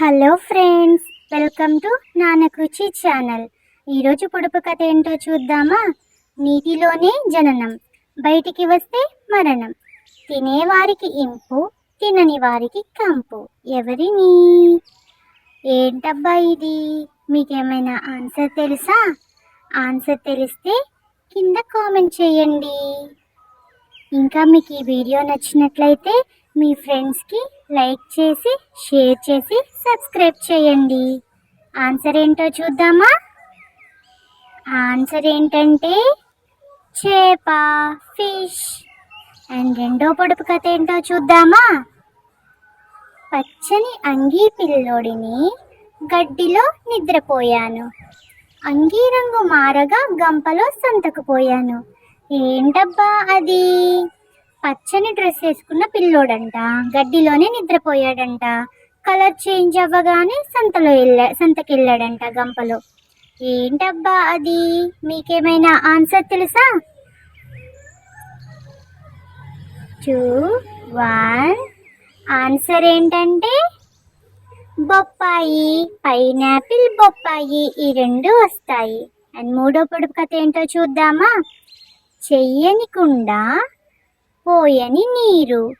Hello friends welcome to నానకుచి channel. ఈరోజు పొడుపు కథ ఏంటో చూద్దామా? నీటిలోనే జననం బయటికి వస్తే మరణం. తినేవారికి ఇంపు తినని వారికి కంపు. ఎవరిని ఏంటబ్బా ఇది? మీకేమైనా ఆన్సర్ తెలుసా? ఆన్సర్ తెలిస్తే కింద కామెంట్ చేయండి. ఇంకా మీకు ఈ వీడియో నచ్చినట్లయితే మీ ఫ్రెండ్స్కి లైక్ చేసి షేర్ చేసి సబ్స్క్రైబ్ చేయండి. ఆన్సర్ ఏంటో చూద్దామా? ఆన్సర్ ఏంటంటే చేప ఫిష్. అండ్ రెండో పొడుపు కథ ఏంటో చూద్దామా? పచ్చని అంగీ పిల్లోడిని గడ్డిలో నిద్రపోయాను. అంగీ రంగు మారగా గంపలో సంతకుపోయాను ఏంటబ్బా అది? పచ్చని డ్రెస్ వేసుకున్న పిల్లోడంట. గడ్డిలోనే నిద్రపోయాడంట. కలర్ చేంజ్ అవ్వగానే సంతలో వెళ్ళా సంతకి వెళ్ళాడంట గంపలో. ఏంటబ్బా అది? మీకేమైనా ఆన్సర్ తెలుసా? Two one. ఆన్సర్ ఏంటంటే? బొప్పాయి పైనాపిల్ బొప్పాయి ఈ రెండు వస్తాయి. అండ్ మూడో పొడుపు కథ ఏంటో చూద్దామా? చెయ్యని పోయని నీరు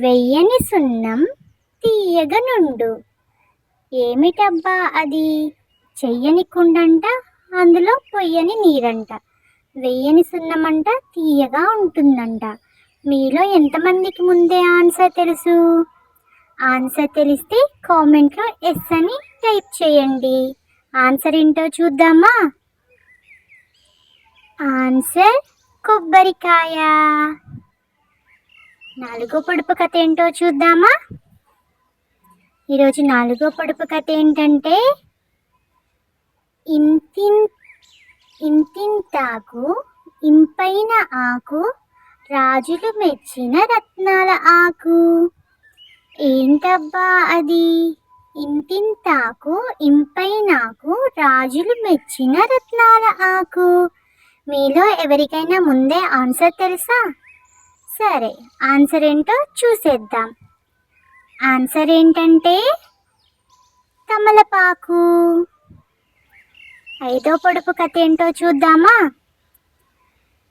వెయ్యని సున్నం తీయగనుండు. ఏమిటబ్బా అది? చెయ్యని కుండంట అందులో పొయ్యని నీరంట. వెయ్యని సున్నమంట తీయగా ఉంటుందంట. మీలో ఎంతమందికి ముందే ఆన్సర్ తెలుసు? ఆన్సర్ తెలిస్తే కామెంట్లో ఎస్ అని టైప్ చేయండి. ఆన్సర్ ఏంటో చూద్దామా? ఆన్సర్ కొబ్బరికాయ. నాలుగో పొడుపు కథ ఏంటో చూద్దామా? ఈరోజు నాలుగో పొడుపు కథ ఏంటంటే ఇంతిన్ ఇంతింతాకు ఇంపైన ఆకు రాజులు మెచ్చిన రత్నాల ఆకు. ఏంటబ్బా అది? ఇంతింతాకు ఇంపైనాకు రాజులు మెచ్చిన రత్నాల ఆకు. మీలో ఎవరికైనా ముందే ఆన్సర్ తెలుసా? సరే ఆన్సర్ ఏంటో చూసేద్దాం. ఆన్సర్ ఏంటంటే తమలపాకు. ఐదో పొడుపు కథ ఏంటో చూద్దామా?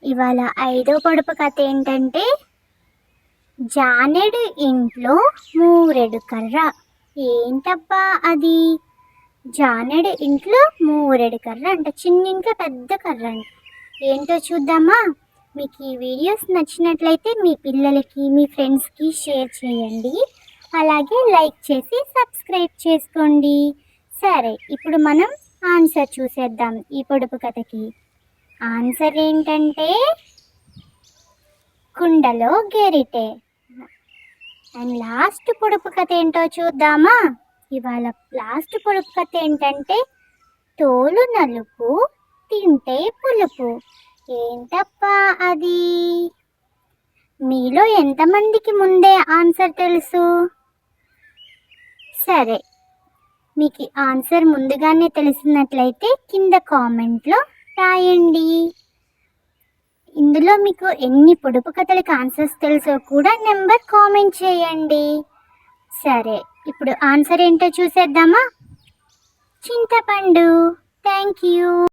ఇవాళ ఐదో పొడుపు కథ ఏంటంటే జానెడు ఇంట్లో మూరెడు కర్ర. ఏంటబ్బా అది? జానెడు ఇంట్లో మూరెడు కర్ర అంట చిన్నింట్లో పెద్ద కర్ర అంట. ఏంటో చూద్దామా? మీకు ఈ వీడియోస్ నచ్చినట్లయితే మీ పిల్లలకి మీ ఫ్రెండ్స్కి షేర్ చేయండి. అలాగే లైక్ చేసి సబ్స్క్రైబ్ చేసుకోండి. సరే ఇప్పుడు మనం ఆన్సర్ చూసేద్దాం ఈ పొడుపు కథకి. ఆన్సర్ ఏంటంటే కుండలో గెరిటే. అండ్ లాస్ట్ పొడుపు కథ ఏంటో చూద్దామా? ఇవాళ లాస్ట్ పొడుపు కథ ఏంటంటే తోలు నలుపు తింటే పులుపు. ఏంటప్పా అది? మీలో ఎంతమందికి ముందే ఆన్సర్ తెలుసు? సరే మీకు ఆన్సర్ ముందుగానే తెలిసినట్లయితే కింద కామెంట్లో రాయండి. ఇందులో మీకు ఎన్ని పొడుపు కథలకు ఆన్సర్స్ తెలుసో కూడా నెంబర్ కామెంట్ చేయండి. సరే ఇప్పుడు ఆన్సర్ ఏంటో చూసేద్దామా? చింతపండు. Thank you.